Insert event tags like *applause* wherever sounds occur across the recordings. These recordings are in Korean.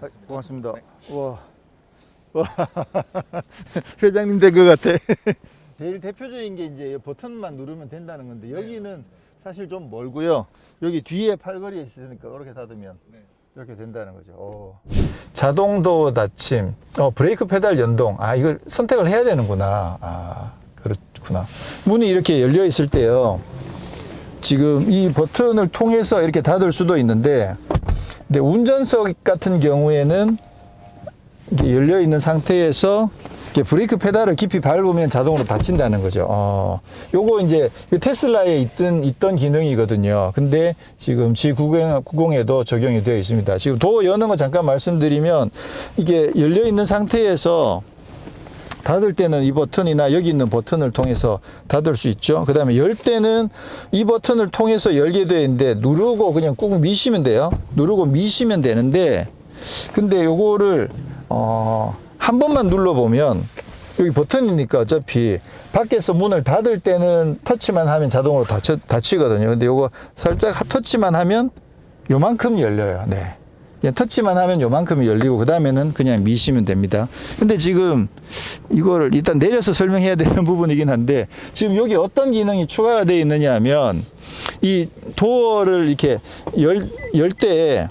아, 고맙습니다. 와, 와, *laughs* 회장님 된 것 같아. *laughs* 제일 대표적인 게 이제 버튼만 누르면 된다는 건데 여기는 사실 좀 멀고요. 여기 뒤에 팔걸이에 있으니까 이렇게 닫으면 이렇게 된다는 거죠. 오. 자동도 닫힘, 어, 브레이크 페달 연동. 아, 이걸 선택을 해야 되는구나. 아, 그렇구나. 문이 이렇게 열려 있을 때요. 지금 이 버튼을 통해서 이렇게 닫을 수도 있는데, 근데 운전석 같은 경우에는 열려 있는 상태에서 브레이크 페달을 깊이 밟으면 자동으로 닫힌다는 거죠. 어, 요거 이제 그 테슬라에 있던, 있던 기능이거든요. 근데 지금 G90에도 적용이 되어 있습니다. 지금 도어 여는 거 잠깐 말씀드리면 이게 열려 있는 상태에서 닫을 때는 이 버튼이나 여기 있는 버튼을 통해서 닫을 수 있죠. 그 다음에 열 때는 이 버튼을 통해서 열게 되어 있는데 누르고 그냥 꾹 미시면 돼요. 누르고 미시면 되는데 근데 요거를 어, 한 번만 눌러보면 여기 버튼이니까 어차피 밖에서 문을 닫을 때는 터치만 하면 자동으로 닫혀, 닫히거든요. 근데 요거 살짝 터치만 하면 요만큼 열려요. 네. 터치만 하면 요만큼이 열리고 그 다음에는 그냥 미시면 됩니다. 근데 지금 이거를 일단 내려서 설명해야 되는 *laughs* 부분이긴 한데 지금 여기 어떤 기능이 추가가 되어 있느냐 하면 이 도어를 이렇게 열, 열 때,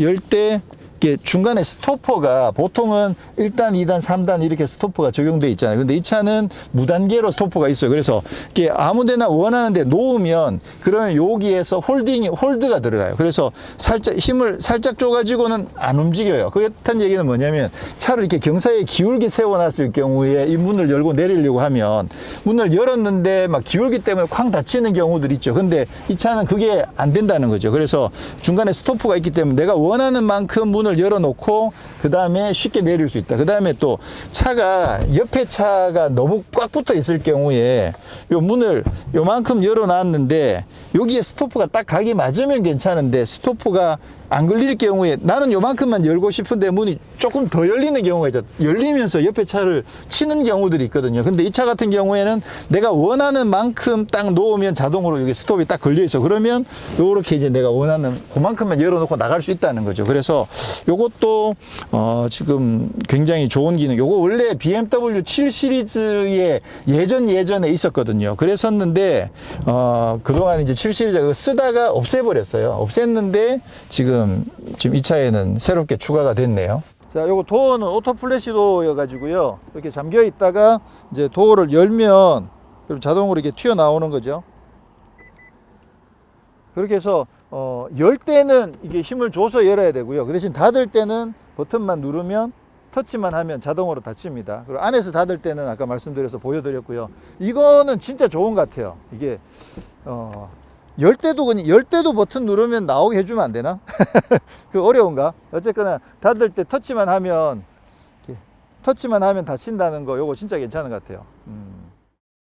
열 때, 이게 중간에 스토퍼가 보통은 1단, 2단, 3단 이렇게 스토퍼가 적용돼 있잖아요. 근데 이 차는 무단계로 스토퍼가 있어요. 그래서 이게 아무 데나 원하는데 놓으면 그러면 여기에서 홀딩이, 홀드가 들어가요. 그래서 살짝 힘을 살짝 줘가지고는 안 움직여요. 그렇다는 얘기는 뭐냐면 차를 이렇게 경사에 기울게 세워놨을 경우에 이 문을 열고 내리려고 하면 문을 열었는데 막 기울기 때문에 쾅 닫히는 경우들 있죠. 근데 이 차는 그게 안 된다는 거죠. 그래서 중간에 스토프가 있기 때문에 내가 원하는 만큼 문을 열어놓고 그 다음에 쉽게 내릴 수 있다. 그 다음에 또 차가 옆에 차가 너무 꽉 붙어 있을 경우에 요 문을 요만큼 열어놨는데 여기에 스토프가 딱 가기 맞으면 괜찮은데 스토프가 안 걸릴 경우에 나는 요만큼만 열고 싶은데 문이 조금 더 열리는 경우가 있죠. 열리면서 옆에 차를 치는 경우들이 있거든요. 근데 이 차 같은 경우에는 내가 원하는 만큼 딱 놓으면 자동으로 여기 스톱이 딱 걸려 있어. 그러면 요렇게 이제 내가 원하는 그만큼만 열어놓고 나갈 수 있다는 거죠. 그래서 요것도 어 지금 굉장히 좋은 기능. 요거 원래 BMW 7 시리즈에 예전 예전에 있었거든요. 그랬었는데 어 그동안 이제 7 시리즈 그 쓰다가 없애버렸어요. 없앴는데 지금 지금 이 차에는 새롭게 추가가 됐네요. 자, 요거 도어는 오토 플래시 도어여가지고요. 이렇게 잠겨 있다가 이제 도어를 열면 그럼 자동으로 이렇게 튀어 나오는 거죠. 그렇게 해서 어, 열 때는 이게 힘을 줘서 열어야 되고요. 그 대신 닫을 때는 버튼만 누르면 터치만 하면 자동으로 닫힙니다. 그리고 안에서 닫을 때는 아까 말씀드려서 보여드렸고요. 이거는 진짜 좋은 것 같아요. 이게 어, 열 때도 그냥 열 때도 버튼 누르면 나오게 해주면 안 되나? *laughs* 그 어려운가? 어쨌거나 닫을 때 터치만 하면 터치만 하면 닫힌다는 거 요거 진짜 괜찮은 것 같아요. 음.